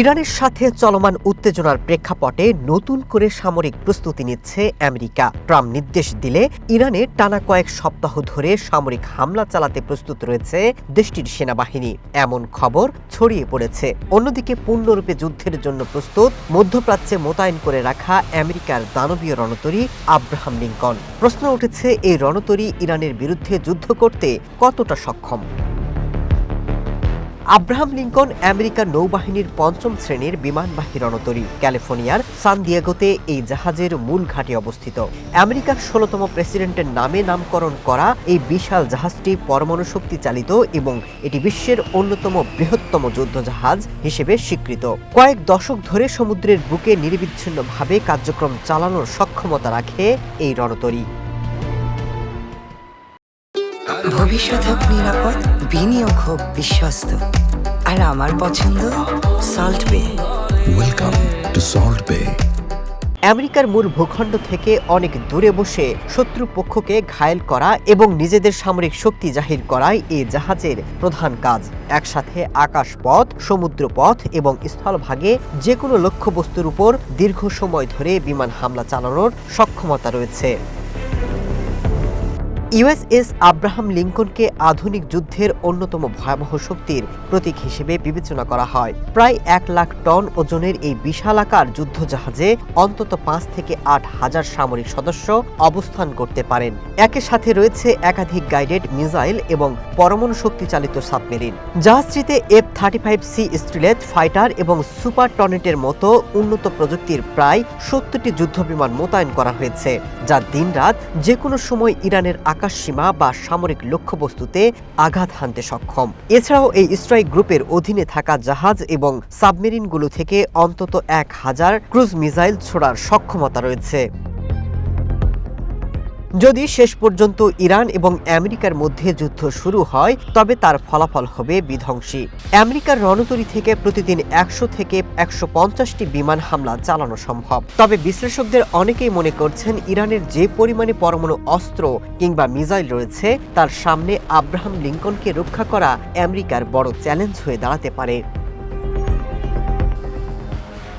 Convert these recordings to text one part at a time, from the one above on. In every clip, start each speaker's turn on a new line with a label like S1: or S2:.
S1: ইরানের সাথে চলমান উত্তেজনার প্রেক্ষাপটে নতুন করে সামরিক প্রস্তুতি নিচ্ছে আমেরিকা। ট্রাম্প নির্দেশ দিলে ইরানে টানা কয়েক সপ্তাহ ধরে সামরিক হামলা চালাতে প্রস্তুত রয়েছে দেশটির সেনাবাহিনী। এমন খবর ছড়িয়ে পড়েছে। অন্যদিকে পূর্ণরূপে যুদ্ধের জন্য প্রস্তুত মধ্যপ্রাচ্যে মোতায়েন করে রাখা আমেরিকার দানবীয় রণতরী আব্রাহাম লিঙ্কন। প্রশ্ন উঠেছে, এই রণতরী ইরানের বিরুদ্ধে যুদ্ধ করতে কতটা সক্ষম? আব্রাহাম লিঙ্কন আমেরিকার নৌবাহিনীর পঞ্চম শ্রেণির বিমানবাহী রণতরী, ক্যালিফোর্নিয়ার সান দিয়েগোতে এই জাহাজের মূল ঘাঁটি অবস্থিত। আমেরিকার ষোলতম প্রেসিডেন্টের নামে নামকরণ করা এই বিশাল জাহাজটি পরমাণু শক্তি চালিত এবং এটি বিশ্বের অন্যতম বৃহত্তম যুদ্ধ জাহাজ হিসেবে স্বীকৃত। কয়েক দশক ধরে সমুদ্রের বুকে নিরবিচ্ছিন্নভাবে কার্যক্রম চালানোর সক্ষমতা রাখে এই রণতরী।
S2: ভবিষ্যৎ হোক নিরাপদ বিনিয়োগ হোক বিশ্বস্ত। আর আমার পছন্দ সল্ট বে
S3: Welcome to Salt Bay.
S1: আমেরিকার মূল ভূখণ্ড থেকে অনেক দূরে বসে শত্রু পক্ষকে ঘায়েল করা এবং নিজেদের সামরিক শক্তি জাহির করাই এই জাহাজের প্রধান কাজ। একসাথে আকাশপথ সমুদ্রপথ এবং স্থলভাগে যে কোনো লক্ষ্যবস্তুর উপর দীর্ঘ সময় ধরে বিমান হামলা চালানোর সক্ষমতা রয়েছে। ইউএসএস আব্রাহাম লিঙ্কনকে আধুনিক যুদ্ধের অন্যতম ভয়াবহ শক্তির প্রতীক হিসেবে বিবেচনা করা হয়। প্রায় এক লাখ টন ওজনের এই বিশালাকার যুদ্ধজাহাজে অন্তত পাঁচ থেকে আট হাজার সামরিক সদস্য অবস্থান করতে পারেন। একই সাথে রয়েছে একাধিক গাইডেড মিসাইল এবং পরমাণু শক্তি চালিত সাবমেরিন। জাহাজটিতে এফ থার্টি ফাইভ সি স্ট্রিলেট, ফাইটার এবং সুপার টর্নেটের মতো উন্নত প্রযুক্তির প্রায় সত্তরটি যুদ্ধবিমান মোতায়েন করা হয়েছে, যা দিনরাত যে কোনো সময় ইরানের আকাশসীমা বা সামরিক লক্ষ্যবস্তুতে আঘাত হানতে সক্ষম। এছাড়াও এই স্ট্রাইক গ্রুপের অধীনে থাকা জাহাজ এবং সাবমেরিনগুলো থেকে অন্তত এক হাজার ক্রুজ মিসাইল ছোড়ার সক্ষমতা রয়েছে। যদি শেষ পর্যন্ত ইরান এবং আমেরিকার মধ্যে যুদ্ধ শুরু হয়, তবে তার ফলাফল হবে বিধ্বংসী। আমেরিকার রণতরী থেকে প্রতিদিন একশো থেকে একশো পঞ্চাশটি বিমান হামলা চালানো সম্ভব। তবে বিশ্লেষকদের অনেকেই মনে করছেন, ইরানের যে পরিমাণে পরমাণু অস্ত্র কিংবা মিসাইল রয়েছে, তার সামনে আব্রাহাম লিঙ্কনকে রক্ষা করা আমেরিকার বড় চ্যালেঞ্জ হয়ে দাঁড়াতে পারে।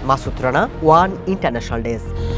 S1: Masud Rana, one international desk.